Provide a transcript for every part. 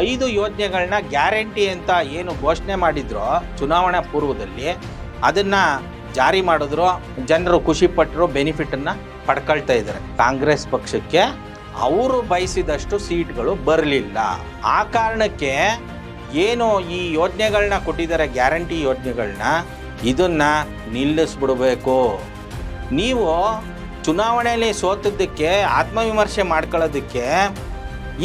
ಐದು ಯೋಜನೆಗಳನ್ನ ಗ್ಯಾರಂಟಿ ಅಂತ ಏನು ಘೋಷಣೆ ಮಾಡಿದ್ರೋ ಚುನಾವಣಾ ಪೂರ್ವದಲ್ಲಿ, ಅದನ್ನ ಜಾರಿ ಮಾಡಿದ್ರು, ಜನರು ಖುಷಿ ಪಟ್ಟರು ಬೆನಿಫಿಟ್ ಅನ್ನ ಪಡ್ಕೊಳ್ತಾ ಇದ್ದಾರೆ. ಕಾಂಗ್ರೆಸ್ ಪಕ್ಷಕ್ಕೆ ಅವರು ಬಯಸಿದಷ್ಟು ಸೀಟ್ಗಳು ಬರಲಿಲ್ಲ. ಆ ಕಾರಣಕ್ಕೆ ಏನು ಈ ಯೋಜನೆಗಳನ್ನ ಕೊಟ್ಟಿದ್ದಾರೆ, ಗ್ಯಾರಂಟಿ ಯೋಜನೆಗಳನ್ನ ಇದನ್ನ ನಿಲ್ಲಿಸ್ಬಿಡಬೇಕು. ನೀವು ಚುನಾವಣೆಯಲ್ಲಿ ಸೋತದ್ದಕ್ಕೆ, ಆತ್ಮವಿಮರ್ಶೆ ಮಾಡ್ಕೊಳ್ಳೋದಕ್ಕೆ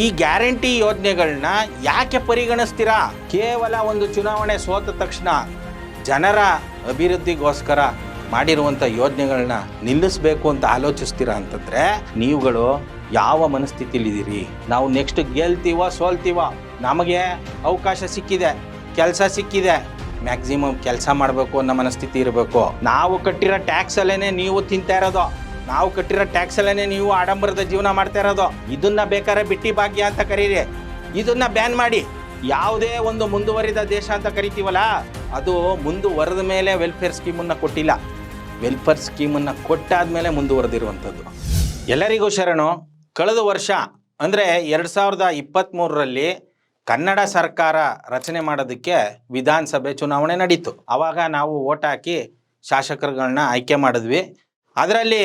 ಈ ಗ್ಯಾರಂಟಿ ಯೋಜನೆಗಳನ್ನ ಯಾಕೆ ಪರಿಗಣಿಸ್ತೀರಾ? ಕೇವಲ ಒಂದು ಚುನಾವಣೆ ಸೋತ ತಕ್ಷಣ ಜನರ ಅಭಿವೃದ್ಧಿಗೋಸ್ಕರ ಮಾಡಿರುವಂಥ ಯೋಜನೆಗಳನ್ನ ನಿಲ್ಲಿಸಬೇಕು ಅಂತ ಆಲೋಚಿಸ್ತೀರಾ ಅಂತಂದರೆ, ನೀವುಗಳು ಯಾವ ಮನಸ್ಥಿತಿಲಿದ್ದೀರಿ ನಾವು ನೆಕ್ಸ್ಟ್ ಗೆಲ್ತೀವ, ಸೋಲ್ತೀವ? ನಮಗೆ ಅವಕಾಶ ಸಿಕ್ಕಿದೆ, ಕೆಲಸ ಸಿಕ್ಕಿದೆ. ಮ್ಯಾಕ್ಸಿಮಮ್ ಕೆಲಸ ಮಾಡಬೇಕು ಅನ್ನೋ ಮನಸ್ಥಿತಿ ಇರಬೇಕು. ನಾವು ಕಟ್ಟಿರೋ ಟ್ಯಾಕ್ಸ್ ಅಲ್ಲೇನೆ ನೀವು ತಿಂತಾ ಇರೋದು. ನಾವು ಕಟ್ಟಿರೋ ಟ್ಯಾಕ್ಸ್ ಅಲ್ಲೇ ನೀವು ಆಡಂಬರದ ಜೀವನ ಮಾಡ್ತಾ ಇರೋದು. ಇದನ್ನ ಬೇಕಾದ್ರೆ ಬಿಟ್ಟಿ ಭಾಗ್ಯ ಅಂತ ಕರೀರಿ. ಇದನ್ನ ಬ್ಯಾನ್ ಮಾಡಿ. ಯಾವುದೇ ಒಂದು ಮುಂದುವರಿದ ದೇಶ ಅಂತ ಕರಿತೀವಲ್ಲ, ಅದು ಮುಂದುವರೆದ ಮೇಲೆ ವೆಲ್ಫೇರ್ ಸ್ಕೀಮನ್ನು ಕೊಟ್ಟಿಲ್ಲ. ವೆಲ್ಫೇರ್ ಸ್ಕೀಮನ್ನು ಕೊಟ್ಟಾದ್ಮೇಲೆ ಮುಂದುವರೆದಿರುವಂಥದ್ದು. ಎಲ್ಲರಿಗೂ ಶರಣು, ಕಳೆದ ವರ್ಷ, ಅಂದರೆ ಎರಡು ಸಾವಿರದ ಇಪ್ಪತ್ತ್ಮೂರರಲ್ಲಿ ಕನ್ನಡ ಸರ್ಕಾರ ರಚನೆ ಮಾಡೋದಕ್ಕೆ ವಿಧಾನಸಭೆ ಚುನಾವಣೆ ನಡೀತು. ಆವಾಗ ನಾವು ಓಟ್ ಹಾಕಿ ಶಾಸಕರುಗಳನ್ನ ಆಯ್ಕೆ ಮಾಡಿದ್ವಿ. ಅದರಲ್ಲಿ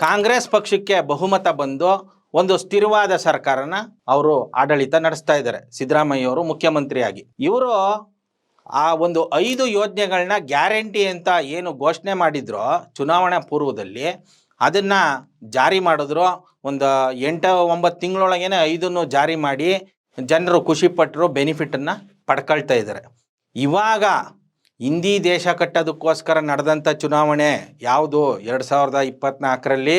ಕಾಂಗ್ರೆಸ್ ಪಕ್ಷಕ್ಕೆ ಬಹುಮತ ಬಂದು ಒಂದು ಸ್ಥಿರವಾದ ಸರ್ಕಾರನ ಅವರು ಆಡಳಿತ ನಡೆಸ್ತಾ ಇದ್ದಾರೆ. ಸಿದ್ದರಾಮಯ್ಯ ಅವರು ಮುಖ್ಯಮಂತ್ರಿಯಾಗಿ. ಇವರು ಆ ಒಂದು ಐದು ಯೋಜನೆಗಳನ್ನ ಗ್ಯಾರಂಟಿ ಅಂತ ಏನು ಘೋಷಣೆ ಮಾಡಿದ್ರೋ ಚುನಾವಣಾ ಪೂರ್ವದಲ್ಲಿ ಅದನ್ನು ಜಾರಿ ಮಾಡಿದ್ರು. ಒಂದು ಎಂಟು ಒಂಬತ್ತು ತಿಂಗಳೊಳಗೇನೆ ಐದನ್ನು ಜಾರಿ ಮಾಡಿ ಜನರು ಖುಷಿ ಪಟ್ಟರು ಬೆನಿಫಿಟನ್ನು ಪಡ್ಕೊಳ್ತಾ ಇದ್ದಾರೆ. ಇವಾಗ ಹಿಂದಿ ದೇಶ ಕಟ್ಟೋದಕ್ಕೋಸ್ಕರ ನಡೆದಂಥ ಚುನಾವಣೆ ಯಾವುದು? ಎರಡು ಸಾವಿರದ ಇಪ್ಪತ್ನಾಲ್ಕರಲ್ಲಿ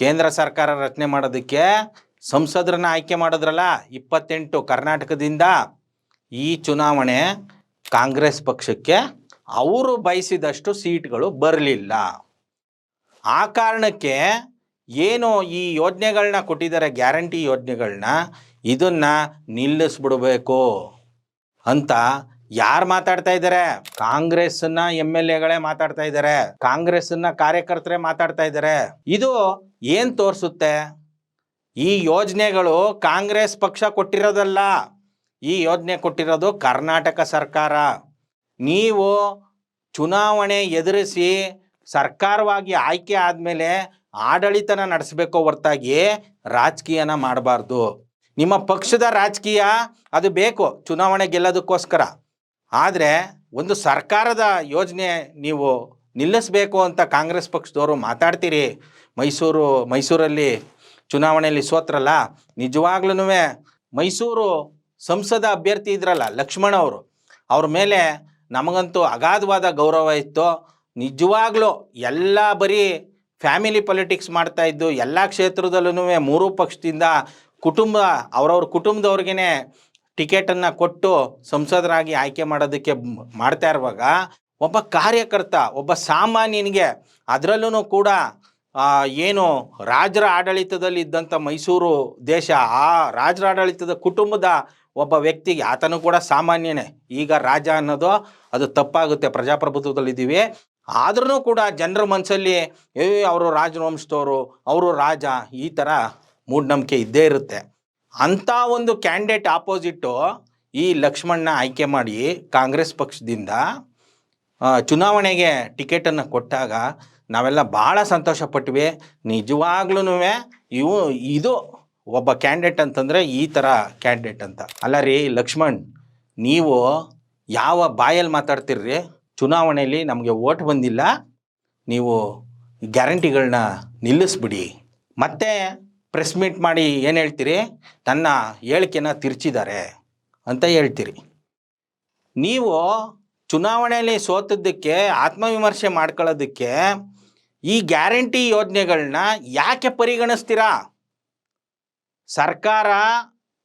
ಕೇಂದ್ರ ಸರ್ಕಾರ ರಚನೆ ಮಾಡೋದಕ್ಕೆ ಸಂಸದರನ್ನ ಆಯ್ಕೆ ಮಾಡಿದ್ರಲ್ಲ, ಇಪ್ಪತ್ತೆಂಟು ಕರ್ನಾಟಕದಿಂದ ಈ ಚುನಾವಣೆ ಕಾಂಗ್ರೆಸ್ ಪಕ್ಷಕ್ಕೆ ಅವರು ಬಯಸಿದಷ್ಟು ಸೀಟ್ಗಳು ಬರಲಿಲ್ಲ. ಆ ಕಾರಣಕ್ಕೆ ಏನು ಈ ಯೋಜನೆಗಳನ್ನ ಕೊಟ್ಟಿದ್ದಾರೆ, ಗ್ಯಾರಂಟಿ ಯೋಜನೆಗಳನ್ನ ಇದನ್ನು ನಿಲ್ಲಿಸ್ಬಿಡಬೇಕು ಅಂತ ಯಾರು ಮಾತಾಡ್ತಾ ಇದ್ದಾರೆ ಕಾಂಗ್ರೆಸ್ನ ಎಂ ಎಲ್ ಎಗಳೇ ಮಾತಾಡ್ತಾ ಇದ್ದಾರೆ ಕಾಂಗ್ರೆಸ್ನ ಕಾರ್ಯಕರ್ತರೇ ಮಾತಾಡ್ತಾ ಇದ್ದಾರೆ ಇದು ಏನ್ ತೋರಿಸುತ್ತೆ? ಈ ಯೋಜನೆಗಳು ಕಾಂಗ್ರೆಸ್ ಪಕ್ಷ ಕೊಟ್ಟಿರೋದಲ್ಲ. ಈ ಯೋಜನೆ ಕೊಟ್ಟಿರೋದು ಕರ್ನಾಟಕ ಸರ್ಕಾರ. ನೀವು ಚುನಾವಣೆ ಎದುರಿಸಿ ಸರ್ಕಾರವಾಗಿ ಆಯ್ಕೆ ಆದಮೇಲೆ ಆಡಳಿತನ ನಡೆಸಬೇಕು ಹೊರತಾಗಿ ರಾಜಕೀಯನ ಮಾಡಬಾರ್ದು. ನಿಮ್ಮ ಪಕ್ಷದ ರಾಜಕೀಯ ಅದು ಬೇಕು. ಚುನಾವಣೆ ಗೆಲ್ಲೋದಕ್ಕೋಸ್ಕರ. ಆದರೆ ಒಂದು ಸರ್ಕಾರದ ಯೋಜನೆ ನೀವು ನಿಲ್ಲಿಸಬೇಕು ಅಂತ ಕಾಂಗ್ರೆಸ್ ಪಕ್ಷದವರು ಮಾತಾಡ್ತೀರಿ. ಮೈಸೂರು, ಮೈಸೂರಲ್ಲಿ ಚುನಾವಣೆಯಲ್ಲಿ ಸೋತ್ರಲ್ಲ ನಿಜವಾಗ್ಲೂ ಮೈಸೂರು ಸಂಸದ ಅಭ್ಯರ್ಥಿ ಇದ್ರಲ್ಲ ಲಕ್ಷ್ಮಣ ಅವರು, ಅವ್ರ ಮೇಲೆ ನಮಗಂತೂ ಅಗಾಧವಾದ ಗೌರವ ಇತ್ತು. ನಿಜವಾಗ್ಲೂ ಎಲ್ಲ ಬರೀ ಫ್ಯಾಮಿಲಿ ಪೊಲಿಟಿಕ್ಸ್ ಮಾಡ್ತಾ ಇದ್ದು ಎಲ್ಲ ಕ್ಷೇತ್ರದಲ್ಲೂ ಮೂರೂ ಪಕ್ಷದಿಂದ ಕುಟುಂಬ, ಅವ್ರವ್ರ ಕುಟುಂಬದವ್ರಿಗೇ ಟಿಕೆಟನ್ನು ಕೊಟ್ಟು ಸಂಸದರಾಗಿ ಆಯ್ಕೆ ಮಾಡೋದಕ್ಕೆ ಮಾಡ್ತಾ ಇರುವಾಗ ಒಬ್ಬ ಕಾರ್ಯಕರ್ತ, ಒಬ್ಬ ಸಾಮಾನ್ಯನಿಗೆ ಅದರಲ್ಲೂ ಕೂಡ ಏನು ರಾಜರ ಆಡಳಿತದಲ್ಲಿ ಇದ್ದಂಥ ಮೈಸೂರು ದೇಶ, ಆ ರಾಜರ ಆಡಳಿತದ ಕುಟುಂಬದ ಒಬ್ಬ ವ್ಯಕ್ತಿಗೆ ಆತನು ಕೂಡ ಸಾಮಾನ್ಯನೇ. ಈಗ ರಾಜ ಅನ್ನೋದು ಅದು ತಪ್ಪಾಗುತ್ತೆ ಪ್ರಜಾಪ್ರಭುತ್ವದಲ್ಲಿದ್ದೀವಿ ಆದ್ರೂ ಕೂಡ ಜನರ ಮನಸ್ಸಲ್ಲಿ, ಏ, ಅವರು ರಾಜವಂಶದವರು, ಅವರು ರಾಜ, ಈ ಥರ ಮೂಢನಂಬಿಕೆ ಇದ್ದೇ ಇರುತ್ತೆ. ಅಂಥ ಒಂದು ಕ್ಯಾಂಡಿಡೇಟ್ ಆಪೋಸಿಟ್ಟು ಈ ಲಕ್ಷ್ಮಣ್ನ ಆಯ್ಕೆ ಮಾಡಿ ಕಾಂಗ್ರೆಸ್ ಪಕ್ಷದಿಂದ ಚುನಾವಣೆಗೆ ಟಿಕೆಟನ್ನು ಕೊಟ್ಟಾಗ ನಾವೆಲ್ಲ ಭಾಳ ಸಂತೋಷಪಟ್ವಿ. ನಿಜವಾಗ್ಲೂ ಇವು, ಇದು ಒಬ್ಬ ಕ್ಯಾಂಡಿಡೇಟ್ ಅಂತಂದರೆ ಈ ಥರ ಕ್ಯಾಂಡಿಡೇಟ್ ಅಂತ. ಅಲ್ಲ ರೀ ಲಕ್ಷ್ಮಣ್, ನೀವು ಯಾವ ಬಾಯಲ್ಲಿ ಮಾತಾಡ್ತಿರ್ರಿ? ಚುನಾವಣೆಯಲ್ಲಿ ನಮಗೆ ಓಟ್ ಬಂದಿಲ್ಲ. ನೀವು ಗ್ಯಾರಂಟಿಗಳನ್ನ ನಿಲ್ಲಿಸ್ಬಿಡಿ. ಮತ್ತೆ ಪ್ರೆಸ್ ಮೀಟ್ ಮಾಡಿ ಏನು ಹೇಳ್ತೀರಿ? ನನ್ನ ಹೇಳಿಕೆನ ತಿರ್ಚಿದ್ದಾರೆ ಅಂತ ಹೇಳ್ತೀರಿ. ನೀವು ಚುನಾವಣೆಯಲ್ಲಿ ಸೋತದ್ದಕ್ಕೆ, ಆತ್ಮವಿಮರ್ಶೆ ಮಾಡ್ಕೊಳ್ಳೋದಕ್ಕೆ ಈ ಗ್ಯಾರಂಟಿ ಯೋಜನೆಗಳನ್ನ ಯಾಕೆ ಪರಿಗಣಿಸ್ತೀರಾ? ಸರ್ಕಾರ,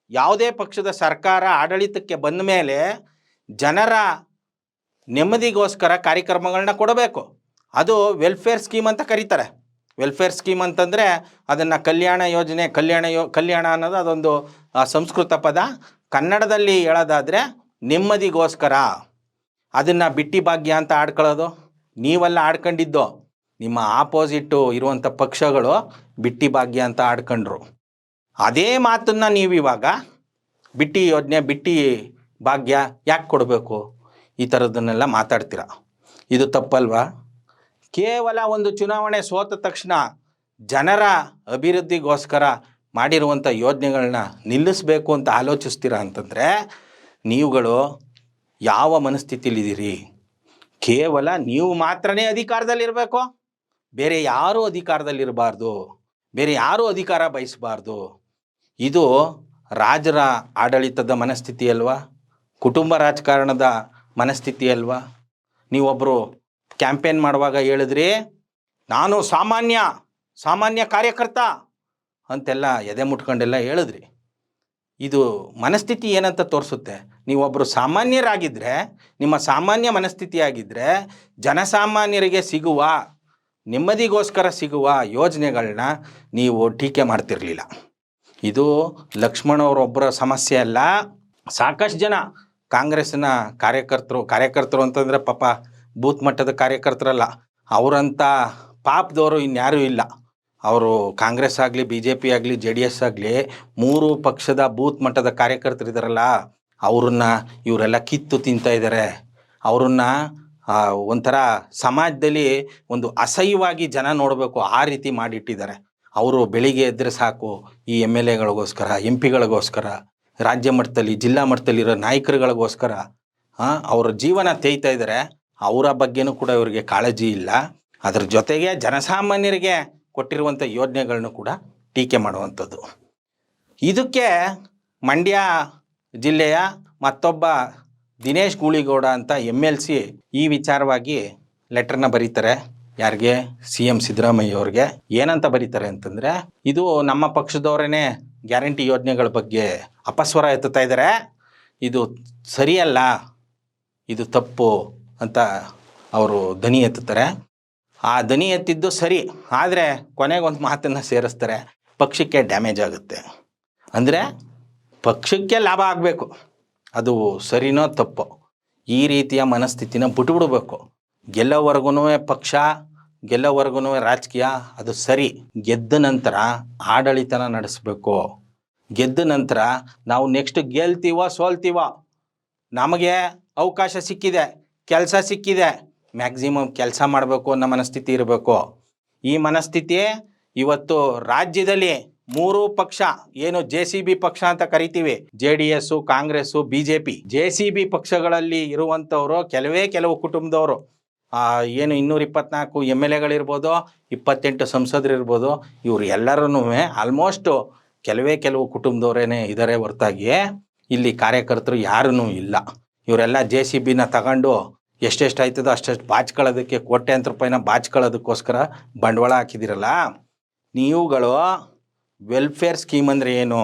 ಯಾವುದೇ ಪಕ್ಷದ ಸರ್ಕಾರ ಆಡಳಿತಕ್ಕೆ ಬಂದ ಮೇಲೆ ಜನರ ನೆಮ್ಮದಿಗೋಸ್ಕರ ಕಾರ್ಯಕ್ರಮಗಳನ್ನ ಕೊಡಬೇಕು. ಅದು ವೆಲ್ಫೇರ್ ಸ್ಕೀಮ್ ಅಂತ ಕರೀತಾರೆ. ವೆಲ್ಫೇರ್ ಸ್ಕೀಮ್ ಅಂತಂದರೆ ಅದನ್ನು ಕಲ್ಯಾಣ ಯೋಜನೆ, ಕಲ್ಯಾಣ ಯೋ, ಕಲ್ಯಾಣ ಅನ್ನೋದು ಅದೊಂದು ಸಂಸ್ಕೃತ ಪದ. ಕನ್ನಡದಲ್ಲಿ ಹೇಳೋದಾದರೆ ನೆಮ್ಮದಿಗೋಸ್ಕರ. ಅದನ್ನು ಬಿಟ್ಟಿ ಭಾಗ್ಯ ಅಂತ ಆಡ್ಕೊಳ್ಳೋದು. ನೀವೆಲ್ಲ ಆಡ್ಕೊಂಡಿದ್ದು, ನಿಮ್ಮ ಆಪೋಸಿಟ್ಟು ಇರುವಂಥ ಪಕ್ಷಗಳು ಬಿಟ್ಟಿ ಭಾಗ್ಯ ಅಂತ ಆಡ್ಕೊಂಡ್ರು. ಅದೇ ಮಾತನ್ನು ನೀವಿವಾಗ ಬಿಟ್ಟಿ ಯೋಜನೆ, ಬಿಟ್ಟಿ ಭಾಗ್ಯ ಯಾಕೆ ಕೊಡಬೇಕು? ಈ ಥರದನ್ನೆಲ್ಲ ಮಾತಾಡ್ತೀರ? ಇದು ತಪ್ಪಲ್ವಾ? ಕೇವಲ ಒಂದು ಚುನಾವಣೆ ಸೋತ ತಕ್ಷಣ ಜನರ ಅಭಿವೃದ್ಧಿಗೋಸ್ಕರ ಮಾಡಿರುವಂಥ ಯೋಜನೆಗಳನ್ನ ನಿಲ್ಲಿಸಬೇಕು ಅಂತ ಆಲೋಚಿಸ್ತೀರಾ ಅಂತಂದರೆ, ನೀವುಗಳು ಯಾವ ಮನಸ್ಥಿತಿಲಿದ್ದೀರಿ ಕೇವಲ ನೀವು ಮಾತ್ರನೇ ಅಧಿಕಾರದಲ್ಲಿರಬೇಕು. ಬೇರೆ ಯಾರೂ ಅಧಿಕಾರದಲ್ಲಿರಬಾರ್ದು. ಬೇರೆ ಯಾರೂ ಅಧಿಕಾರ ಬಯಸಬಾರ್ದು. ಇದು ರಾಜರ ಆಡಳಿತದ ಮನಸ್ಥಿತಿ ಅಲ್ವಾ ಕುಟುಂಬ ರಾಜಕಾರಣದ ಮನಸ್ಥಿತಿ ಅಲ್ವಾ ನೀವೊಬ್ಬರು ಕ್ಯಾಂಪೇನ್ ಮಾಡುವಾಗ ಹೇಳಿದ್ರಿ, ನಾನು ಸಾಮಾನ್ಯ ಸಾಮಾನ್ಯ ಕಾರ್ಯಕರ್ತ ಅಂತೆಲ್ಲ ಎದೆ ಮುಟ್ಕೊಂಡೆಲ್ಲ ಹೇಳಿದ್ರಿ. ಇದು ಮನಸ್ಥಿತಿ ಏನಂತ ತೋರಿಸುತ್ತೆ? ನೀವೊಬ್ಬರು ಸಾಮಾನ್ಯರಾಗಿದ್ದರೆ ನಿಮ್ಮ ಸಾಮಾನ್ಯ ಮನಸ್ಥಿತಿ ಆಗಿದ್ದರೆ ಜನಸಾಮಾನ್ಯರಿಗೆ ಸಿಗುವ, ನೆಮ್ಮದಿಗೋಸ್ಕರ ಸಿಗುವ ಯೋಜನೆಗಳನ್ನ ನೀವು ಟೀಕೆ ಮಾಡ್ತಿರಲಿಲ್ಲ. ಇದು ಲಕ್ಷ್ಮಣ್ ಅವರೊಬ್ಬರ ಸಮಸ್ಯೆ ಅಲ್ಲ, ಸಾಕಷ್ಟು ಜನ ಕಾಂಗ್ರೆಸ್ನ ಕಾರ್ಯಕರ್ತರು ಕಾರ್ಯಕರ್ತರು ಅಂತಂದರೆ ಪಾಪ ಬೂತ್ ಮಟ್ಟದ ಕಾರ್ಯಕರ್ತರಲ್ಲ ಅವರಂಥ ಪಾಪದವರು ಇನ್ಯಾರೂ ಇಲ್ಲ. ಅವರು ಕಾಂಗ್ರೆಸ್ ಆಗಲಿ ಬಿ ಜೆ ಪಿ ಆಗಲಿ, ಜೆ ಡಿ ಎಸ್ ಆಗಲಿ ಮೂರು ಪಕ್ಷದ ಬೂತ್ ಮಟ್ಟದ ಕಾರ್ಯಕರ್ತರಿದ್ದಾರಲ್ಲ ಅವ್ರನ್ನ ಇವರೆಲ್ಲ ಕಿತ್ತು ತಿಂತಾ ಇದ್ದಾರೆ ಅವ್ರನ್ನ ಒಂಥರ ಸಮಾಜದಲ್ಲಿ ಒಂದು ಅಸಹ್ಯವಾಗಿ ಜನ ನೋಡಬೇಕು, ಆ ರೀತಿ ಮಾಡಿಟ್ಟಿದ್ದಾರೆ ಅವರು ಬೆಳಿಗ್ಗೆ ಎದ್ದರೆ ಸಾಕು ಈ ಎಂ ಎಲ್ ಎಗಳಿಗೋಸ್ಕರ, ಎಂ ಪಿಗಳಿಗೋಸ್ಕರ, ರಾಜ್ಯ ಮಟ್ಟದಲ್ಲಿ, ಜಿಲ್ಲಾ ಮಟ್ಟದಲ್ಲಿರೋ ನಾಯಕರುಗಳಿಗೋಸ್ಕರ ಅವರ ಜೀವನ ತೇಯ್ತಾ ಇದ್ದಾರೆ ಅವರ ಬಗ್ಗೆನೂ ಕೂಡ ಇವರಿಗೆ ಕಾಳಜಿ ಇಲ್ಲ. ಅದರ ಜೊತೆಗೆ ಜನಸಾಮಾನ್ಯರಿಗೆ ಕೊಟ್ಟಿರುವಂಥ ಯೋಜನೆಗಳನ್ನು ಕೂಡ ಟೀಕೆ ಮಾಡುವಂಥದ್ದು. ಇದಕ್ಕೆ ಮಂಡ್ಯ ಜಿಲ್ಲೆಯ ಮತ್ತೊಬ್ಬ ದಿನೇಶ್ ಗೂಳಿಗೌಡ ಅಂತ ಎಂ ಎಲ್ ಸಿ ಈ ವಿಚಾರವಾಗಿ ಲೆಟರ್ನ ಬರೀತಾರೆ. ಯಾರಿಗೆ? ಸಿ ಎಂ ಸಿದ್ದರಾಮಯ್ಯ ಅವ್ರಿಗೆ. ಏನಂತ ಬರೀತಾರೆ ಅಂತಂದರೆ, ಇದು ನಮ್ಮ ಪಕ್ಷದವರೇ ಗ್ಯಾರಂಟಿ ಯೋಜನೆಗಳ ಬಗ್ಗೆ ಅಪಸ್ವರ ಎತ್ತುತ್ತಾ ಇದ್ದಾರೆ. ಇದು ಸರಿಯಲ್ಲ. ಇದು ತಪ್ಪು. ಅಂತ ಅವರು ದನಿ ಎತ್ತುತ್ತಾರೆ. ಆ ದನಿ ಎತ್ತಿದ್ದು ಸರಿ, ಆದರೆ ಕೊನೆಗೆ ಒಂದು ಮಾತನ್ನು ಸೇರಿಸ್ತಾರೆ, ಪಕ್ಷಕ್ಕೆ ಡ್ಯಾಮೇಜ್ ಆಗುತ್ತೆ. ಅಂದರೆ ಪಕ್ಷಕ್ಕೆ ಲಾಭ ಆಗಬೇಕು. ಅದು ಸರಿನೋ ತಪ್ಪೋ? ಈ ರೀತಿಯ ಮನಸ್ಥಿತಿನ ಬಿಟ್ಬಿಡ್ಬೇಕು. ಗೆಲ್ಲೋವರೆಗೂ ಪಕ್ಷ ಗೆಲ್ಲೋವರೆಗೂ ರಾಜಕೀಯ, ಅದು ಸರಿ. ಗೆದ್ದ ನಂತರ ಆಡಳಿತನ ನಡೆಸಬೇಕು. ಗೆದ್ದ ನಂತರ ನಾವು ನೆಕ್ಸ್ಟ್ ಗೆಲ್ತೀವೋ ಸೋಲ್ತೀವೋ, ನಮಗೆ ಅವಕಾಶ ಸಿಕ್ಕಿದೆ. ಕೆಲಸ ಸಿಕ್ಕಿದೆ. ಮ್ಯಾಕ್ಸಿಮಮ್ ಕೆಲಸ ಮಾಡಬೇಕು ಅನ್ನೋ ಮನಸ್ಥಿತಿ ಇರಬೇಕು. ಈ ಮನಸ್ಥಿತಿ ಇವತ್ತು ರಾಜ್ಯದಲ್ಲಿ ಮೂರು ಪಕ್ಷ, ಏನು ಜೆ ಪಕ್ಷ ಅಂತ ಕರಿತೀವಿ. J D S Congress B J P J C B ಪಕ್ಷಗಳಲ್ಲಿ ಇರುವಂಥವ್ರು ಕೆಲವೇ ಕೆಲವು ಕುಟುಂಬದವರು. ಏನು ಇನ್ನೂರ ಇಪ್ಪತ್ನಾಲ್ಕು ಎಂ ಎಲ್ ಎಗಳಿರ್ಬೋದು, ಇಪ್ಪತ್ತೆಂಟು ಸಂಸದರಿರ್ಬೋದು, ಇವ್ರು ಎಲ್ಲರೂ ಆಲ್ಮೋಸ್ಟು ಕೆಲವೇ ಕೆಲವು ಕುಟುಂಬದವರೇನೆ ಇದ್ದಾರೆ ಹೊರತಾಗಿ ಇಲ್ಲಿ ಕಾರ್ಯಕರ್ತರು ಯಾರೂ ಇಲ್ಲ. ಇವರೆಲ್ಲ ಜೆ ಸಿ ಬಿನ ತಗೊಂಡು ಎಷ್ಟೆಷ್ಟು ಆಯ್ತದ ಅಷ್ಟೆಷ್ಟು ಬಾಚ್ಕೊಳ್ಳೋದಕ್ಕೆ ಕೋಟ್ಯಾಂತರ ರೂಪಾಯಿನ ಬಾಚ್ಕೊಳ್ಳೋದಕ್ಕೋಸ್ಕರ ಬಂಡವಾಳ ಹಾಕಿದಿರಲ್ಲ ನೀವುಗಳು ವೆಲ್ಫೇರ್ ಸ್ಕೀಮ್ ಅಂದರೆ ಏನು?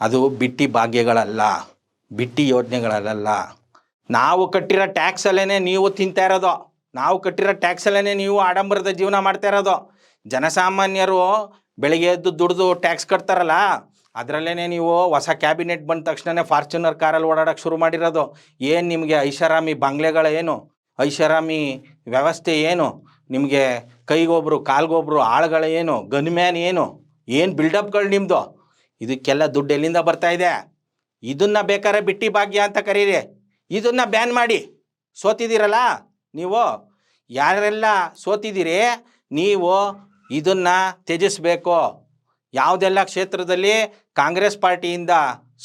ಅದು ಬಿಟ್ಟಿ ಭಾಗ್ಯಗಳಲ್ಲ, ಬಿಟ್ಟಿ ಯೋಜನೆಗಳಲ್ಲ ನಾವು ಕಟ್ಟಿರೋ ಟ್ಯಾಕ್ಸಲ್ಲೇ ನೀವು ತಿಂತಾ ಇರೋದು. ನಾವು ಕಟ್ಟಿರೋ ಟ್ಯಾಕ್ಸಲ್ಲೇ ನೀವು ಆಡಂಬರದ ಜೀವನ ಮಾಡ್ತಾ ಇರೋದು. ಜನಸಾಮಾನ್ಯರು ಬೆಳಿಗ್ಗೆ ಎದ್ದು ದುಡಿದು ಟ್ಯಾಕ್ಸ್ ಕಟ್ತಾರಲ್ಲ? ಅದರಲ್ಲೇ ನೀವು ಹೊಸ ಕ್ಯಾಬಿನೆಟ್ ಬಂದ ತಕ್ಷಣನೇ ಫಾರ್ಚುನರ್ ಕಾರಲ್ಲಿ ಓಡಾಡೋಕ್ಕೆ ಶುರು ಮಾಡಿರೋದು. ಏನು ನಿಮಗೆ ಐಷಾರಾಮಿ ಬಂಗ್ಲೆಗಳ ಏನು? ಐಷಾರಾಮಿ ವ್ಯವಸ್ಥೆ ಏನು? ನಿಮಗೆ ಕೈಗೊಬ್ರು, ಕಾಲ್ಗೊಬ್ರು, ಆಳುಗಳ ಏನು? ಗನ್ಮ್ಯಾನ್ ಏನು? ಏನು ಬಿಲ್ಡಪ್ಗಳು ನಿಮ್ಮದು ಇದಕ್ಕೆಲ್ಲ ದುಡ್ಡು ಎಲ್ಲಿಂದ ಬರ್ತಾ ಇದೆ? ಇದನ್ನು ಬೇಕಾದ್ರೆ ಬಿಟ್ಟಿ ಭಾಗ್ಯ ಅಂತ ಕರೀರಿ. ಇದನ್ನು ಬ್ಯಾನ್ ಮಾಡಿ. ಸೋತಿದ್ದೀರಲ್ಲ ನೀವು? ಯಾರೆಲ್ಲ ಸೋತಿದ್ದೀರಿ, ನೀವು ಇದನ್ನು ತ್ಯಜಿಸ್ಬೇಕು. ಯಾವುದೆಲ್ಲ ಕ್ಷೇತ್ರದಲ್ಲಿ ಕಾಂಗ್ರೆಸ್ ಪಾರ್ಟಿಯಿಂದ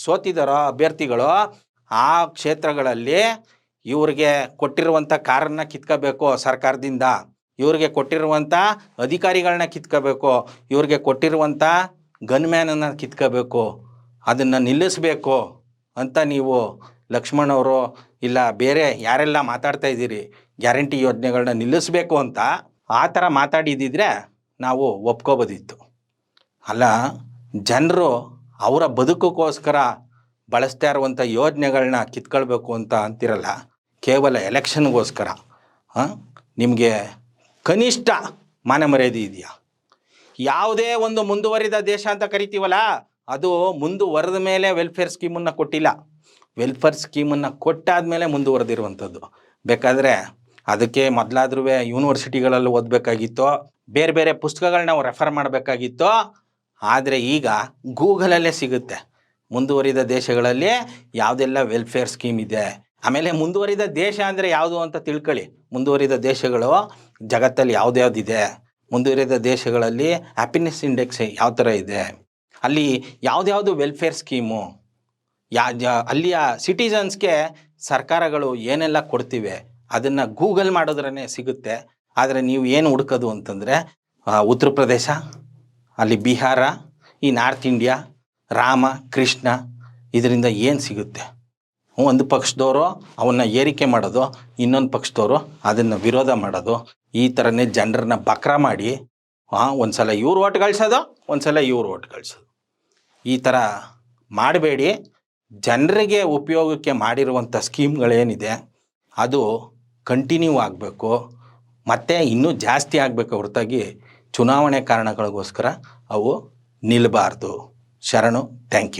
ಸೋತಿದ್ದಾರೋ ಅಭ್ಯರ್ಥಿಗಳು ಆ ಕ್ಷೇತ್ರಗಳಲ್ಲಿ ಇವ್ರಿಗೆ ಕೊಟ್ಟಿರುವಂಥ ಕಾರನ್ನ ಕಿತ್ಕೋಬೇಕು ಸರ್ಕಾರದಿಂದ. ಇವ್ರಿಗೆ ಕೊಟ್ಟಿರುವಂಥ ಅಧಿಕಾರಿಗಳನ್ನ ಕಿತ್ಕೋಬೇಕು. ಇವ್ರಿಗೆ ಕೊಟ್ಟಿರುವಂಥ ಗನ್ಮ್ಯಾನನ್ನು ಕಿತ್ಕೋಬೇಕು. ಅದನ್ನು ನಿಲ್ಲಿಸಬೇಕು ಅಂತ ನೀವು ಲಕ್ಷ್ಮಣ್ ಅವರು ಇಲ್ಲ ಬೇರೆ ಯಾರೆಲ್ಲ ಮಾತಾಡ್ತಾ ಇದ್ದೀರಿ, ಗ್ಯಾರಂಟಿ ಯೋಜನೆಗಳನ್ನ ನಿಲ್ಲಿಸಬೇಕು ಅಂತ ಆ ಥರ ಮಾತಾಡಿದ್ದಿದ್ರೆ ನಾವು ಒಪ್ಕೋಬೋದಿತ್ತು. ಅಲ್ಲ, ಜನರು ಅವರ ಬದುಕಕ್ಕೋಸ್ಕರ ಬಳಸ್ತಾ ಇರುವಂಥ ಯೋಜನೆಗಳನ್ನ ಕಿತ್ಕೊಳ್ಬೇಕು ಅಂತ ಅಂತಿರಲ್ಲ, ಕೇವಲ ಎಲೆಕ್ಷನ್ಗೋಸ್ಕರ ನಿಮಗೆ ಕನಿಷ್ಠ ಮಾನ ಮರ್ಯಾದೆ ಇದೆಯಾ? ಯಾವುದೇ ಒಂದು ಮುಂದುವರಿದ ದೇಶ ಅಂತ ಕರಿತೀವಲ್ಲ, ಅದು ಮುಂದುವರೆದ ಮೇಲೆ ವೆಲ್ಫೇರ್ ಸ್ಕೀಮನ್ನು ಕೊಟ್ಟಿಲ್ಲ. ವೆಲ್ಫೇರ್ ಸ್ಕೀಮನ್ನು ಕೊಟ್ಟಾದ ಮೇಲೆ ಮುಂದುವರೆದಿರುವಂಥದ್ದು. ಬೇಕಾದರೆ ಅದಕ್ಕೆ ಮೊದಲಾದ್ರೂ ಯೂನಿವರ್ಸಿಟಿಗಳಲ್ಲಿ ಓದಬೇಕಾಗಿತ್ತು, ಬೇರೆ ಬೇರೆ ಪುಸ್ತಕಗಳನ್ನ ರೆಫರ್ ಮಾಡಬೇಕಾಗಿತ್ತು ಆದರೆ ಈಗ ಗೂಗಲಲ್ಲೇ ಸಿಗುತ್ತೆ. ಮುಂದುವರಿದ ದೇಶಗಳಲ್ಲಿ ಯಾವುದೆಲ್ಲ ವೆಲ್ಫೇರ್ ಸ್ಕೀಮ್ ಇದೆ. ಆಮೇಲೆ ಮುಂದುವರಿದ ದೇಶ ಅಂದರೆ ಯಾವುದು ಅಂತ ತಿಳ್ಕೊಳ್ಳಿ. ಮುಂದುವರಿದ ದೇಶಗಳು ಜಗತ್ತಲ್ಲಿ ಯಾವುದ್ಯಾವ್ದಿದೆ. ಮುಂದುವರಿದ ದೇಶಗಳಲ್ಲಿ ಹ್ಯಾಪಿನೆಸ್ ಇಂಡೆಕ್ಸ್ ಯಾವ ಥರ ಇದೆ. ಅಲ್ಲಿ ಯಾವುದ್ಯಾವುದು ವೆಲ್ಫೇರ್ ಸ್ಕೀಮು ಯಾ ಅಲ್ಲಿಯ ಸಿಟಿಸನ್ಸ್ಗೆ ಸರ್ಕಾರಗಳು ಏನೆಲ್ಲ ಕೊಡ್ತಿವೆ? ಅದನ್ನು ಗೂಗಲ್ ಮಾಡೋದ್ರೇ ಸಿಗುತ್ತೆ. ಆದರೆ ನೀವು ಏನು ಹುಡುಕೋದು ಅಂತಂದರೆ ಉತ್ತರ ಪ್ರದೇಶ ಅಲ್ಲಿ ಬಿಹಾರ, ಈ ನಾರ್ತ್ ಇಂಡಿಯಾ, ರಾಮ, ಕೃಷ್ಣ ಇದರಿಂದ ಏನು ಸಿಗುತ್ತೆ? ಒಂದು ಪಕ್ಷದವರು ಅವನ್ನ ಏರಿಕೆ ಮಾಡೋದು, ಇನ್ನೊಂದು ಪಕ್ಷದವರು ಅದನ್ನು ವಿರೋಧ ಮಾಡೋದು, ಈ ಥರನೇ ಜನರನ್ನ ಬಕ್ರ ಮಾಡಿ ಒಂದು ಸಲ ಇವ್ರು ಓಟ್ ಗಳಿಸೋದು ಒಂದು ಸಲ ಇವ್ರು ಓಟ್ ಗಳಿಸೋದು. ಈ ಥರ ಮಾಡಬೇಡಿ. ಜನರಿಗೆ ಉಪಯೋಗಕ್ಕೆ ಮಾಡಿರುವಂಥ ಸ್ಕೀಮ್ಗಳೇನಿದೆ, ಅದು ಕಂಟಿನ್ಯೂ ಆಗಬೇಕು. ಮತ್ತು ಇನ್ನೂ ಜಾಸ್ತಿ ಆಗಬೇಕು ಹೊರತಾಗಿ ಚುನಾವಣೆ ಕಾರಣಗಳಿಗೋಸ್ಕರ ಅವು ನಿಲ್ಲಬಾರ್ದು ಶರಣು ಥ್ಯಾಂಕ್ ಯು